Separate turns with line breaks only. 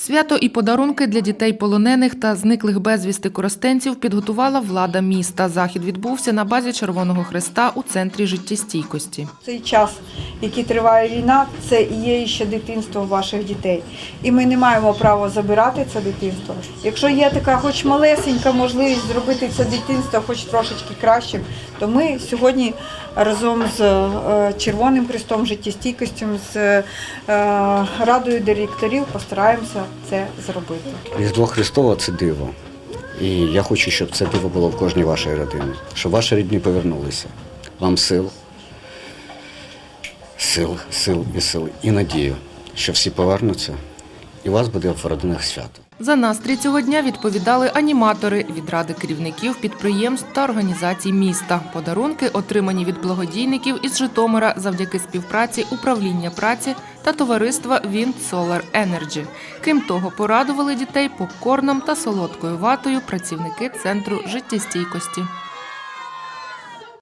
Свято і подарунки для дітей полонених та зниклих безвісти коростенців підготувала влада міста. Захід відбувся на базі Червоного Хреста у центрі життєстійкості.
Цей час, який триває війна, це і є ще дитинство ваших дітей. І ми не маємо права забирати це дитинство. Якщо є така хоч малесенька можливість зробити це дитинство хоч трошечки кращим, то ми сьогодні разом з е, Червоним Хрестом, життєстійкістю, з е, радою директорів постараємося це зробити.
Різдво Христове це диво. І я хочу, щоб це диво було в кожній вашій родині, щоб ваші рідні повернулися. Вам сил, сил, сил і сил, і надію, що всі повернуться, і вас буде в родинах свято.
За настрій цього дня відповідали аніматори від ради керівників підприємств та організацій міста. Подарунки отримані від благодійників із Житомира завдяки співпраці управління праці та товариства Wind Solar Energy. Крім того, порадували дітей попкорном та солодкою ватою працівники центру життєстійкості.